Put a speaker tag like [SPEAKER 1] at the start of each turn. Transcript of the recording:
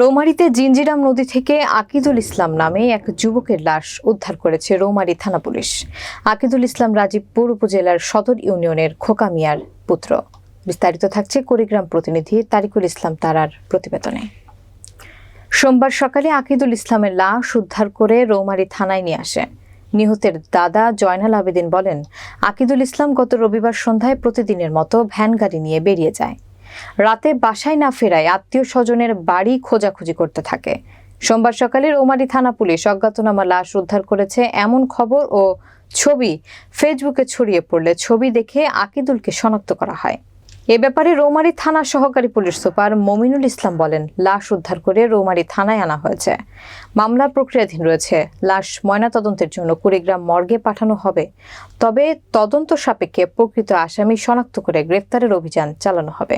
[SPEAKER 1] রৌমারীতে জিঞ্জিরাম নদী থেকে আকিদুল ইসলাম নামে এক যুবকের লাশ উদ্ধার করেছে রৌমারী থানা পুলিশ। আকিদুল ইসলাম রাজীবপুর উপজেলার সদর ইউনিয়নের খোকামিয়ার পুত্র। বিস্তারিত থাকছে কুড়িগ্রাম প্রতিনিধি তারিকুল ইসলাম তারার প্রতিবেদনে। সোমবার সকালে আকিদুল ইসলামের লাশ উদ্ধার করে রৌমারী থানায় নিয়ে আসে। নিহতের দাদা জয়নাল আবেদিন বলেন, আকিদুল ইসলাম গত রবিবার সন্ধ্যায় প্রতিদিনের মতো ভ্যান গাড়ি নিয়ে বেরিয়ে যায়। রাতে বাসায় না ফেরায় আত্মীয় স্বজনের বাড়ি খোঁজাখুঁজি করতে থাকে। সোমবার সকালে রৌমারী থানা পুলিশ অজ্ঞাতনামা লাশ উদ্ধার করেছে এমন খবর ও ছবি ফেসবুকে ছড়িয়ে পড়লে ছবি দেখে আকিদুলকে শনাক্ত করা হয়। এ ব্যাপারে রৌমারী থানা সহকারী পুলিশ সুপার মমিনুল ইসলাম বলেন, লাশ উদ্ধার করে রৌমারী থানায় আনা হয়েছে। মামলার প্রক্রিয়াধীন রয়েছে। লাশ ময়নাতদন্তের জন্য কুড়িগ্রাম মর্গে পাঠানো হবে। তবে তদন্ত সাপেক্ষে প্রকৃত আসামি শনাক্ত করে গ্রেফতারের অভিযান চালানো হবে।